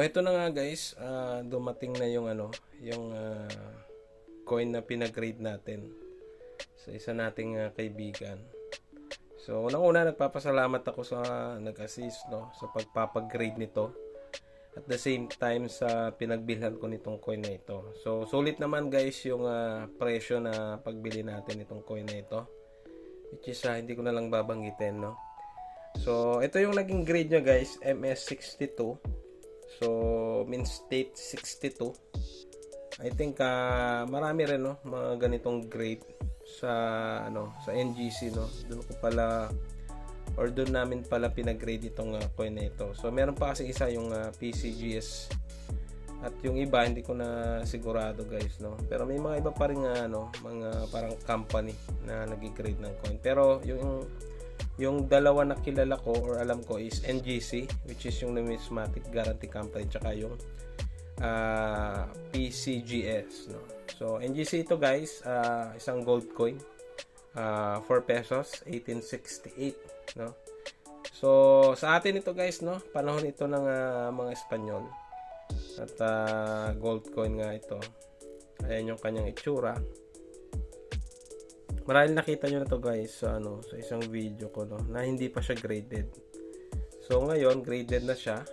So ito na nga guys, ah, dumating na yung ano, yung ah, coin na pinag-grade natin sa isa nating ah, kaibigan. So unang-una nagpapasalamat ako sa nag-assist no sa pagpapag-grade nito. At the same time sa pinagbilhan ko nitong coin na ito. So sulit naman guys yung ah, presyo na pagbili natin itong coin na ito. Which is ah, hindi ko na lang babanggitin no. So ito yung naging grade niya guys, MS62. So, min state 62. I think ah, marami rin no mga ganitong grade sa ano sa NGC no. Doon ko pala or doon namin pala pinag-grade itong ah, coin na ito. So, meron pa kasi isa yung ah, PCGS at yung iba hindi ko na sigurado guys no. Pero may mga iba pa rin ano, mga parang company na nag-grade ng coin. Pero yung yung dalawa na kilala ko or alam ko is NGC which is yung Numismatic Guarantee Company tsaka yung ah, PCGS no. So NGC ito guys, ah, isang gold coin. ah 4 pesos 1868 no. So sa atin ito guys no, panahon ito ng ah, mga Espanyol. At ah, gold coin nga ito. Ayan yung kanyang itsura. Marahil nakita nyo na to guys sa ano sa isang video ko no na hindi pa siya graded. So ngayon graded na siya.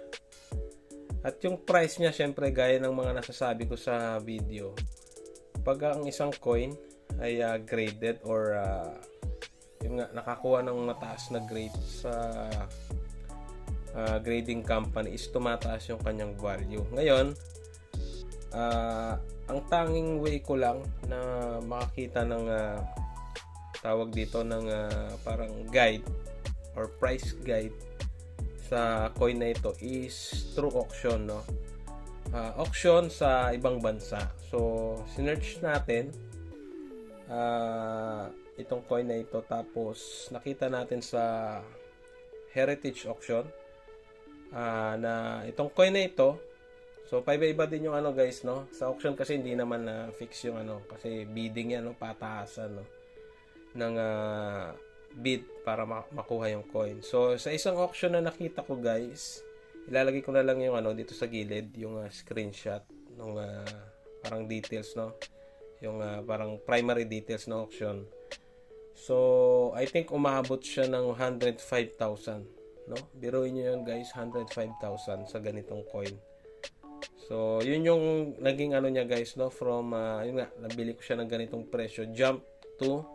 At yung price niya syempre gaya ng mga nasasabi ko sa video. Pag ang isang coin ay ah, graded or ah, yung nga, nakakuha ng mataas na grade sa ah, grading company is tumataas yung kanyang value. Ngayon, ah, ang tanging way ko lang na makakita ng ah, tawag dito ng ah, parang guide or price guide sa coin na ito is through auction no? Ah, auction sa ibang bansa. So sinearch natin ah, itong coin na ito. Tapos nakita natin sa heritage auction ah, na itong coin na ito so paiba-iba din yung ano guys no? Sa auction kasi hindi naman na fix yung ano kasi bidding yan no? Pataasan no ng ah, bid para ma- makuha yung coin. So, sa isang auction na nakita ko guys, ilalagay ko na lang yung ano dito sa gilid, yung ah, screenshot ng parang details, no? Yung ah, parang primary details ng auction. So, I think umabot siya ng 105,000, no? Biruin niyo yun guys, 105,000 sa ganitong coin. So, yun yung naging ano niya guys, no? From, ah, yun nga, nabili ko siya ng ganitong presyo. Jump to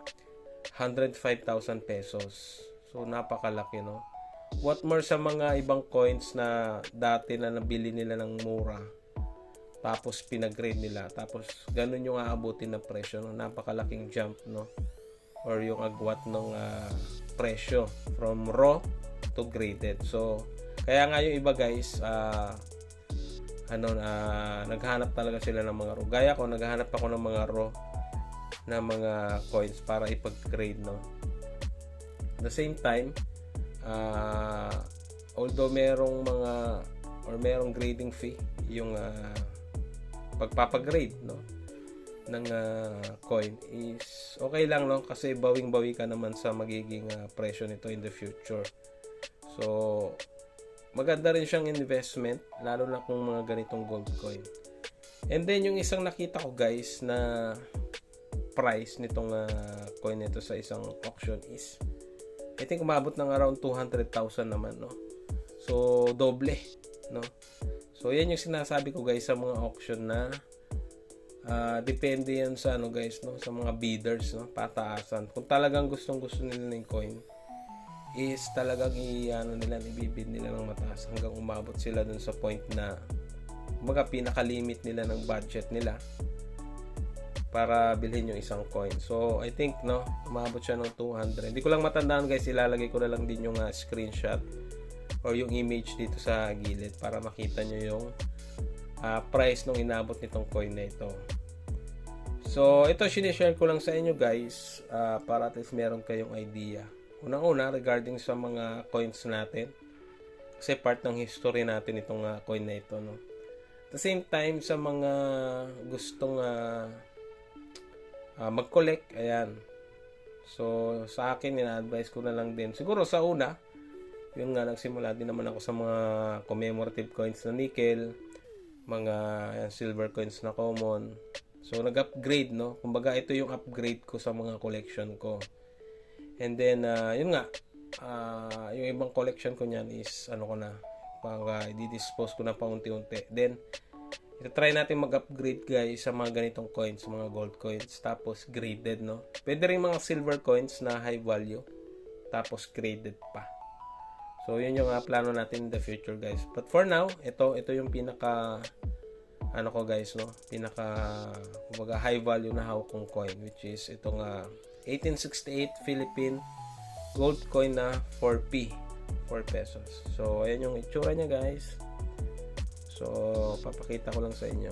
105,000 pesos. So, napakalaki, no? What more sa mga ibang coins na dati na nabili nila ng mura. Tapos, pinag-grade nila. Tapos, ganun yung aabutin na presyo, no? Napakalaking jump, no? Or yung agwat ng ah, presyo from raw to graded. So, kaya nga yung iba guys, ah, ano na naghanap talaga sila ng mga raw. Gaya ko, naghahanap ako ng mga raw na mga coins para ipag-grade no. The same time, ah, although merong mga or merong grading fee yung ah, pagpapagrade no ng ah, coin is okay lang no kasi bawing-bawi ka naman sa magiging ah, presyo nito in the future. So maganda rin siyang investment lalo na kung mga ganitong gold coin. And then yung isang nakita ko guys na price nitong ah, coin nito sa isang auction is I think umabot ng around 200,000 naman no. So doble no. So yan yung sinasabi ko guys sa mga auction na ah, depende yan sa ano guys no sa mga bidders no pataasan. Kung talagang gustong-gusto nila ng coin is talagang i ano nila ibibid nila ng mataas hanggang umabot sila dun sa point na mga pinaka-limit nila ng budget nila para bilhin yung isang coin. So, I think, no, umabot siya ng 200. Hindi ko lang matandaan guys, ilalagay ko na lang din yung uh, screenshot or yung image dito sa gilid para makita nyo yung uh, price nung inabot nitong coin na ito. So, ito sinishare ko lang sa inyo guys uh, para at least meron kayong idea. Unang-una, regarding sa mga coins natin. Kasi part ng history natin itong uh, coin na ito, no. At the same time, sa mga gustong uh, uh, mag-collect, ayan. So, sa akin, ina-advise ko na lang din. Siguro sa una, yun nga, nagsimula din naman ako sa mga commemorative coins na nickel, mga yan, silver coins na common. So, nag-upgrade, no? Kumbaga, ito yung upgrade ko sa mga collection ko. And then, ah, yun nga, ah, yung ibang collection ko niyan is, ano ko na, pag uh, i-dispose ko na paunti-unti. Then, try natin mag-upgrade guys sa mga ganitong coins, mga gold coins, tapos graded, no? Pwede rin mga silver coins na high value, tapos graded pa. So, yun yung uh, plano natin in the future, guys. But for now, ito, ito yung pinaka, ano ko guys, no? Pinaka, kumbaga, high value na hawak kong coin, which is itong uh, 1868 Philippine gold coin na 4P, 4 pesos. So, ayan yung itsura niya, guys. So, papakita ko lang sa inyo.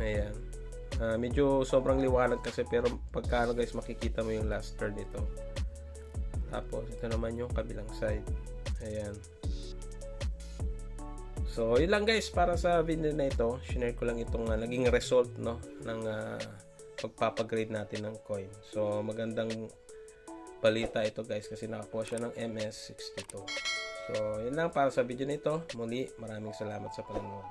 Ayan. Ah, medyo sobrang liwanag kasi pero pagka guys makikita mo yung luster nito. Tapos ito naman yung kabilang side. Ayan. So, yun lang guys para sa video na ito. Share ko lang itong ah, naging result no ng ah, pagpapagrade natin ng coin. So, magandang balita ito guys kasi nakakuha siya ng MS62. So, yun lang para sa video na ito. Muli, maraming salamat sa panonood.